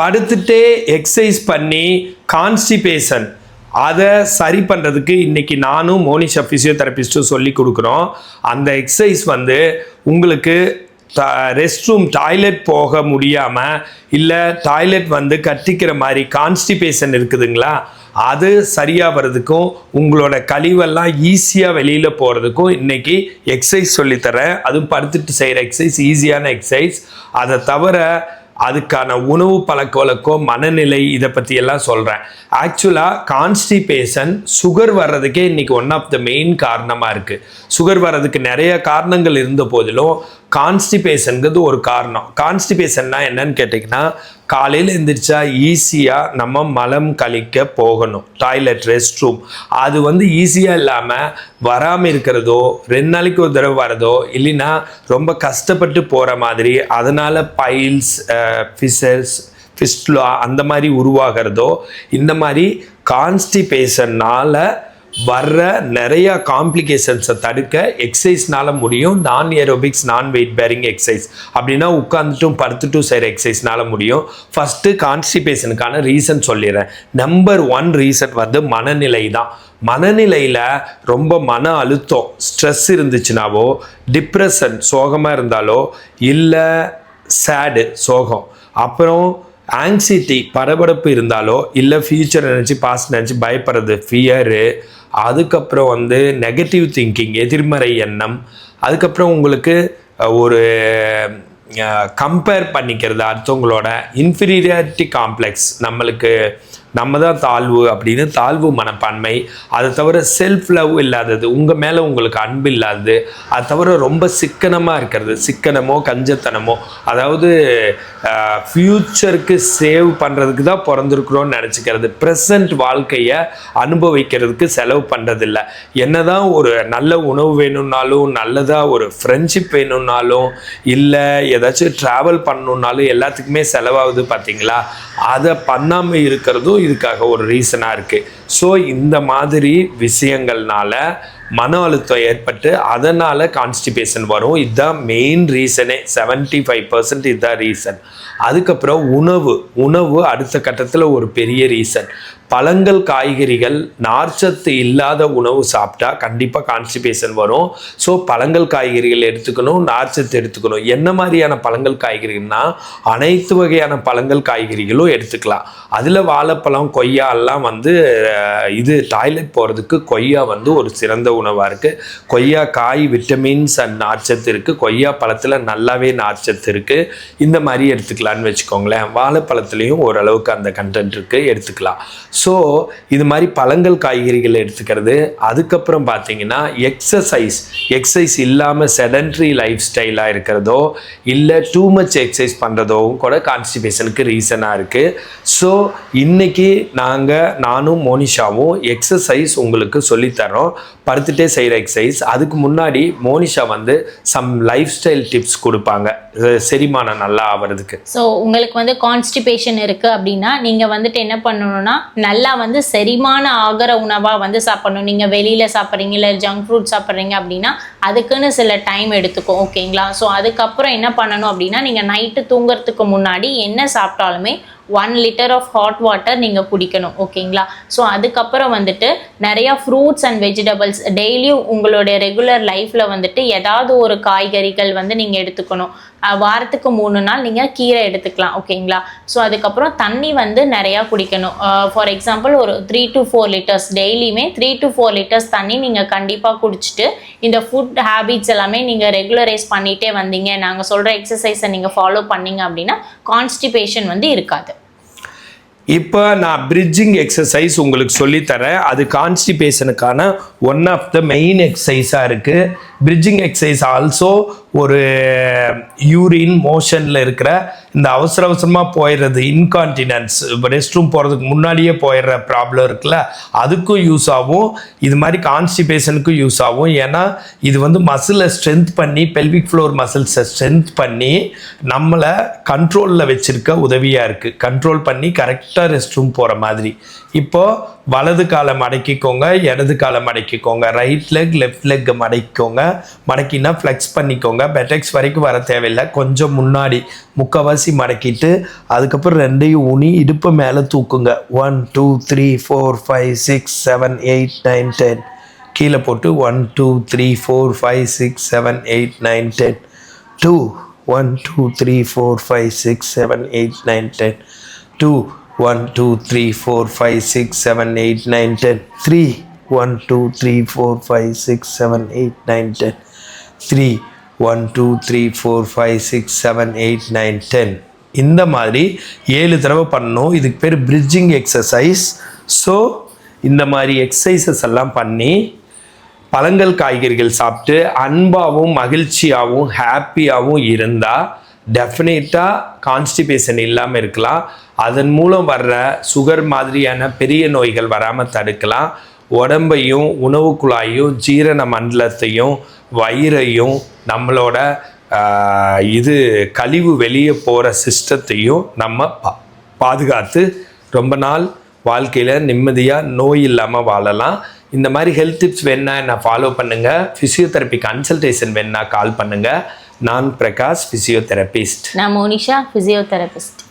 படுத்துட்டே exercise பண்ணி constipation அதை சரி பண்ணுறதுக்கு இன்றைக்கி நானும் மோனிஷா ஃபிசியோதெரபிஸ்ட்டும் சொல்லி கொடுக்குறோம். அந்த எக்ஸசைஸ் வந்து உங்களுக்கு த ரெஸ்ட் ரூம் டாய்லெட் போக முடியாமல் இல்லை டாய்லெட் வந்து கட்டிக்கிற மாதிரி கான்ஸ்டிபேஷன் இருக்குதுங்களா? அது சரியாக வர்றதுக்கும் உங்களோட கழிவெல்லாம் ஈஸியாக வெளியில் போகிறதுக்கும் இன்றைக்கி எக்ஸசைஸ் சொல்லித்தரேன் அதுவும் படுத்துட்டு செய்கிற எக்ஸசைஸ் ஈஸியான எக்ஸசைஸ் அதை தவிர அதுக்கான உணவு பழக்க வழக்கம் மனநிலை இதை பற்றி எல்லாம் சொல்கிறேன் ஆக்சுவலாக கான்ஸ்டிபேஷன் சுகர் வர்றதுக்கே இன்னைக்கு ஒன் ஆஃப் த மெயின் காரணமாக இருக்குது சுகர் வர்றதுக்கு நிறைய காரணங்கள் இருந்த போதிலும் கான்ஸ்டிபேஷனுங்கிறது ஒரு காரணம். கான்ஸ்டிபேஷன்னா என்னன்னு கேட்டிங்கன்னா காலையில் எழுந்திரிச்சா ஈஸியாக நம்ம மலம் கழிக்க போகணும். டாய்லெட் ரெஸ்ட் ரூம் அது வந்து ஈஸியாக இல்லாமல் வராமல் இருக்கிறதோ ரெண்டு நாளைக்கு ஒரு தடவை வரதோ இல்லைன்னா ரொம்ப கஷ்டப்பட்டு போகிற மாதிரி அதனால் பைல்ஸ் ஃபிஷர்ஸ் ஃபிஸ்ட்லா அந்த மாதிரி உருவாகிறதோ இந்த மாதிரி கான்ஸ்டிபேஷன்னால் வர்ற நிறைய காம்ப்ளிகேஷன்ஸை தடுக்க எக்ஸசைஸ்னால முடியும். நான் ஏரோபிக்ஸ் நான் வெயிட் பேரிங் எக்ஸசைஸ் அப்படின்னா உட்காந்துட்டும் படுத்துட்டும் செய்கிற எக்ஸசைஸ்னால முடியும். ஃபஸ்ட்டு கான்ஸ்டிபேஷனுக்கான ரீசன் சொல்லிடுறேன். நம்பர் ஒன் ரீசன் வந்து மனநிலை தான். மனநிலையில் ரொம்ப மன அழுத்தம் ஸ்ட்ரெஸ் இருந்துச்சுனாவோ டிப்ரெஷன் சோகமாக இருந்தாலோ இல்லை சேடு சோகம். அப்புறம் ஆங்ஸைட்டி படபடப்பு இருந்தாலோ இல்லை ஃபியூச்சர் நினச்சி பாஸ்ட் நினச்சி பயப்படுறது ஃபியரு அதுக்கப்புறம் வந்து நெகட்டிவ் திங்கிங் எதிர்மறை எண்ணம் அதுக்கப்புறம் உங்களுக்கு ஒரு கம்பேர் பண்ணிக்கிறது அடுத்தவங்களோட இன்ஃபீரியாரிட்டி காம்ப்ளெக்ஸ் நம்மளுக்கு நம்ம தான் தாழ்வு அப்படின்னு தாழ்வு மனப்பான்மை அதை தவிர செல்ஃப் லவ் இல்லாதது உங்கள் மேலே உங்களுக்கு அன்பு இல்லாதது அது தவிர ரொம்ப சிக்கனமாக இருக்கிறது சிக்கனமோ கஞ்சத்தனமோ அதாவது ஃப்யூச்சருக்கு சேவ் பண்ணுறதுக்கு தான் பிறந்திருக்கிறோன்னு நினச்சிக்கிறது. ப்ரெசன்ட் வாழ்க்கையை அனுபவிக்கிறதுக்கு செலவு பண்ணுறதில்ல என்ன தான் ஒரு நல்ல உணவு வேணும்னாலும் நல்லதாக ஒரு ஃப்ரெண்ட்ஷிப் வேணும்னாலும் இல்லை ஏதாச்சும் ட்ராவல் பண்ணணுன்னாலும் எல்லாத்துக்குமே செலவாகுது பார்த்தீங்களா அதை பண்ணாமல் இருக்கிறதும் இதுக்காக ஒரு ரீசனாக இருக்குது ஸோ இந்த மாதிரி விஷயங்கள்னால மன அழுத்தம் ஏற்பட்டு அதனால் கான்ஸ்டிபேஷன் வரும். இதுதான் மெயின் ரீசனே 75% ஃபைவ் பர்சன்ட் இதுதான் ரீசன் அதுக்கப்புறம் உணவு. உணவு அடுத்த கட்டத்தில் ஒரு பெரிய ரீசன் பழங்கள் காய்கறிகள் நார்ச்சத்து இல்லாத உணவு சாப்பிட்டா கண்டிப்பாக கான்ஸ்டிபேஷன் வரும். ஸோ பழங்கள் காய்கறிகள் எடுத்துக்கணும் நார்ச்சத்து எடுத்துக்கணும். என்ன மாதிரியான பழங்கள் காய்கறிகள்னா அனைத்து வகையான பழங்கள் காய்கறிகளும் எடுத்துக்கலாம். அதில் வாழைப்பழம் கொய்யா எல்லாம் வந்து இது டாய்லெட் போகிறதுக்கு கொய்யா வந்து ஒரு சிறந்த உணவாக இருக்குது கொய்யா காய் விட்டமின்ஸ் அண்ட் நார்ச்சத்து இருக்குது கொய்யா பழத்தில் நல்லாவே நார்ச்சத்து இருக்குது இந்த மாதிரி எடுத்துக்கலான்னு வச்சுக்கோங்களேன். வாழைப்பழத்துலேயும் ஓரளவுக்கு அந்த கண்டென்ட் இருக்குது எடுத்துக்கலாம். ஸோ இது மாதிரி பழங்கள் காய்கறிகள் எடுத்துக்கிறது. அதுக்கப்புறம் பார்த்தீங்கன்னா எக்ஸசைஸ் எக்ஸசைஸ் இல்லாமல் செடன்ட்ரி லைஃப் ஸ்டைலாக இருக்கிறதோ இல்லை டூ மச் எக்ஸசைஸ் பண்ணுறதோவும் கூட கான்ஸ்டிபேஷனுக்கு ரீசனாக இருக்குது ஸோ இன்றைக்கி நாங்கள் நானும் மோனிஷாவும் எக்ஸசைஸ் உங்களுக்கு சொல்லித்தரோம். படுத்துட்டே செய்கிற எக்ஸசைஸ் அதுக்கு முன்னாடி மோனிஷா வந்து சம் லைஃப் ஸ்டைல் டிப்ஸ் கொடுப்பாங்க செரிமானம் நல்லா ஆகிறதுக்கு ஸோ உங்களுக்கு வந்து கான்ஸ்டிபேஷன் இருக்குது அப்படின்னா நீங்கள் வந்துட்டு என்ன பண்ணணும்னா நல்லா வந்து செரிமான ஆகிற உணவாக வந்து சாப்பிடணும். நீங்கள் வெளியில் சாப்பிட்றீங்க இல்லை ஜங்க் ஃப்ரூட் சாப்பிட்றீங்க அப்படின்னா அதுக்குன்னு சில டைம் எடுத்துக்கும் ஓகேங்களா ஸோ அதுக்கப்புறம் என்ன பண்ணணும் அப்படின்னா நீங்கள் நைட்டு தூங்குறதுக்கு முன்னாடி என்ன சாப்பிட்டாலுமே one litre of hot water நீங்கள் குடிக்கணும் ஓகேங்களா ஸோ அதுக்கப்புறம் வந்துட்டு நிறையா ஃப்ரூட்ஸ் அண்ட் வெஜிடபிள்ஸ் டெய்லியும் உங்களுடைய ரெகுலர் லைஃப்பில் வந்துட்டு ஏதாவது ஒரு காய்கறிகள் வந்து நீங்கள் எடுத்துக்கணும். வாரத்துக்கு மூணு நாள் நீங்கள் கீரை எடுத்துக்கலாம் ஓகேங்களா? ஸோ அதுக்கப்புறம் தண்ணி வந்து நிறையா குடிக்கணும். ஃபார் எக்ஸாம்பிள் ஒரு த்ரீ டு ஃபோர் லிட்டர்ஸ் டெய்லியுமே த்ரீ டு ஃபோர் லிட்டர்ஸ் தண்ணி நீங்கள் கண்டிப்பாக குடிச்சிட்டு இந்த ஃபுட் ஹேபிட்ஸ் எல்லாமே நீங்கள் ரெகுலரைஸ் பண்ணிகிட்டே வந்தீங்க. நாங்கள் சொல்கிற எக்ஸசைஸை நீங்கள் ஃபாலோ பண்ணீங்க அப்படின்னா கான்ஸ்டிபேஷன் வந்து இருக்காது. இப்போ நான் பிரிட்ஜிங் எக்ஸசைஸ் உங்களுக்கு சொல்லித்தரேன் அது கான்ஸ்டிபேஷனுக்கான ஒன் ஆஃப் த மெயின் எக்ஸசைஸாக இருக்குது பிரிட்ஜிங் எக்ஸசைஸ் ஆல்சோ ஒரு யூரின் மோஷனில் இருக்கிற இந்த அவசர அவசரமாக போயிடுறது இன்கான்டினன்ஸ் ரெஸ்ட் ரூம் போகிறதுக்கு முன்னாடியே போயிடுற ப்ராப்ளம் இருக்குல்ல அதுக்கும் யூஸ் ஆகும். இது மாதிரி கான்ஸ்டிபேஷனுக்கும் யூஸ் ஆகும். ஏன்னா இது வந்து மசிலை ஸ்ட்ரென்த் பண்ணி பெல்விக் ஃப்ளோர் மசில்ஸை ஸ்ட்ரென்த் பண்ணி நம்மளை கண்ட்ரோலில் வச்சுருக்க உதவியாக இருக்குது கண்ட்ரோல் பண்ணி கரெக்டாக ரெஸ்ட் ரூம் போகிற மாதிரி. இப்போது வலது காலை மடக்கிக்கோங்க இடது காலை மடக்கிக்கோங்க ரைட் லெக் லெஃப்ட் லெக் மடக்கிக்கோங்க மடக்கினா ஃப்ளெக்ஸ் பண்ணிக்கோங்க. பெட்டெக்ஸ் வரைக்கும் வர தேவையில்லை. கொஞ்சம் முன்னாடி முக்கால்வாசி மடக்கிட்டு அதுக்கப்புறம் ரெண்டையும் ஊனி இடுப்பு மேலே தூக்குங்க. One two three four five six seven eight nine ten கீழே போட்டு one two three four five six seven eight nine ten two one two three four five six seven eight nine ten two one two three four five six seven eight nine ten three one two three four five six seven eight nine ten three one two three four five six seven eight nine ten இந்த மாதிரி ஏழு தடவை பண்ணணும். இதுக்கு பேர் bridging exercise so இந்த மாதிரி exercises எல்லாம் பண்ணி பழங்கள் காய்கறிகள் சாப்பிட்டு அன்பாகவும் மகிழ்ச்சியாகவும் ஹாப்பியாகவும் இருந்தால் டெஃபினட்டாக கான்ஸ்டிபேஷன் இல்லாமல் இருக்கலாம். அதன் மூலம் வர்ற சுகர் மாதிரியான பெரிய நோய்கள் வராமல் தடுக்கலாம். உடம்பையும் உணவு குழாயும் ஜீரண மண்டலத்தையும் வயிறையும் நம்மளோட இது கழிவு வெளியே போகிற சிஸ்டத்தையும் நம்ம பா பாதுகாத்து ரொம்ப நாள் வாழ்க்கையில் நிம்மதியாக நோய் இல்லாமல் வாழலாம். இந்த மாதிரி ஹெல்த் டிப்ஸ் வேணா என்ன ஃபாலோ பண்ணுங்கள் ஃபிசியோதெரப்பி கன்சல்டேஷன் வேணா கால் பண்ணுங்கள் நான் பிரகாஷ் ஃபிசியோதெரபிஸ்ட் நான் மோனிஷா ஃபிசியோதெரபிஸ்ட்